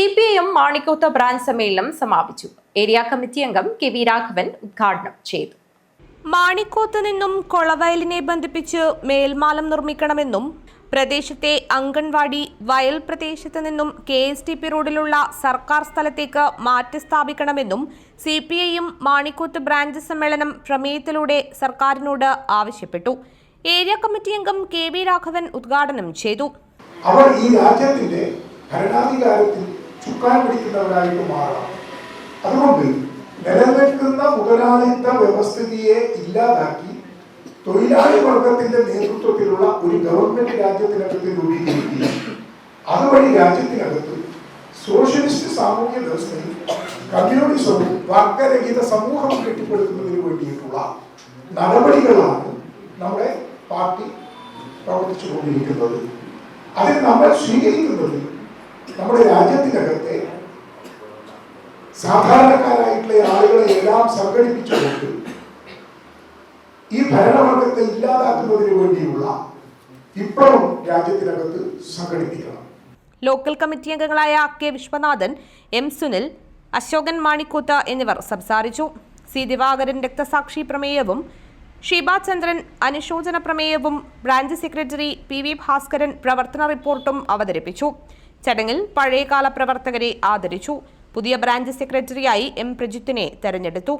C P I M Manikkoth branch സമ്മേളനം സമാപിച്ചു. Area committee അംഗം കെ വി രാഘവൻ ഉദ്ഘാടനം ചെയ്തു. മാണിക്കോത്ത് നിന്നും കൊളവയലിനെ ബന്ധിപ്പിച്ച് മേൽമാലം നിർമ്മിക്കണമെന്നും പ്രദേശത്തെ അംഗൻവാടി വയൽ പ്രദേശത്ത് നിന്നും കെ എസ് ടി പി റോഡിലുള്ള സർക്കാർ സ്ഥലത്തേക്ക് മാറ്റി സ്ഥാപിക്കണമെന്നും സി പി ഐയും മാണിക്കോത്ത് ബ്രാഞ്ച് സമ്മേളനം പ്രമേയത്തിലൂടെ സർക്കാരിനോട് ആവശ്യപ്പെട്ടു. ഏരിയ കമ്മിറ്റി അംഗം കെ വി രാഘവൻ ഉദ്ഘാടനം ചെയ്തു. അവർ ഈ രാജ്യത്തിന്റെ ഭരണാധികാരത്തിൽ ചുക്കാൻ പിടിക്കുന്നവരായിട്ട് മാറണം അതുകൊണ്ട് നിലനിൽക്കുന്ന മുതലാളിത്ത വ്യവസ്ഥിതിയെ ഇല്ലാതാക്കി തൊഴിലാളി വർഗത്തിന്റെ നേതൃത്വത്തിലുള്ള ഒരു ഗവൺമെന്റ് രാജ്യത്തിനകത്ത് രൂപീകരിക്കുക അതുവഴി രാജ്യത്തിനകത്ത് സോഷ്യലിസ്റ്റ് സാമൂഹ്യ വ്യവസ്ഥയിൽ കമ്മ്യൂണിസവും വർഗരഹിത സമൂഹം കെട്ടിപ്പടുക്കുന്നതിന് വേണ്ടിയിട്ടുള്ള നടപടികളാണ് നമ്മുടെ പാർട്ടി പ്രവർത്തിച്ചുകൊണ്ടിരിക്കുന്നത്. അതിൽ നമ്മൾ സ്വീകരിക്കുന്നത് നമ്മുടെ രാജ്യത്തിനകത്തെ സാധാരണക്കാരായിട്ടുള്ള ആളുകളെ എല്ലാം സംഘടിപ്പിച്ചുകൊണ്ട് ഈ ഭരണവർഗത്തെ ഇല്ലാതാക്കുന്നതിന് വേണ്ടിയുള്ള വിപ്ലവം രാജ്യത്തിനകത്ത് സംഘടിപ്പിക്കണം. ലോക്കൽ കമ്മിറ്റി അംഗങ്ങളായ കെ വിശ്വനാഥൻ എം സുനിൽ അശോകൻ മാണിക്കൂത്ത് എന്നിവർ സംസാരിച്ചു. സി ദിവാകരൻ രക്തസാക്ഷി പ്രമേയവും ഷീബ ചന്ദ്രൻ അനുശോചന പ്രമേയവും branch secretary P V Bhaskaran പ്രവർത്തന റിപ്പോർട്ടും അവതരിപ്പിച്ചു. ചടങ്ങിൽ പഴയകാല പ്രവർത്തകരെ ആദരിച്ചു. പുതിയ ബ്രാഞ്ച് സെക്രട്ടറിയായി എം. പ്രജിത്തിനെ തെരഞ്ഞെടുത്തു.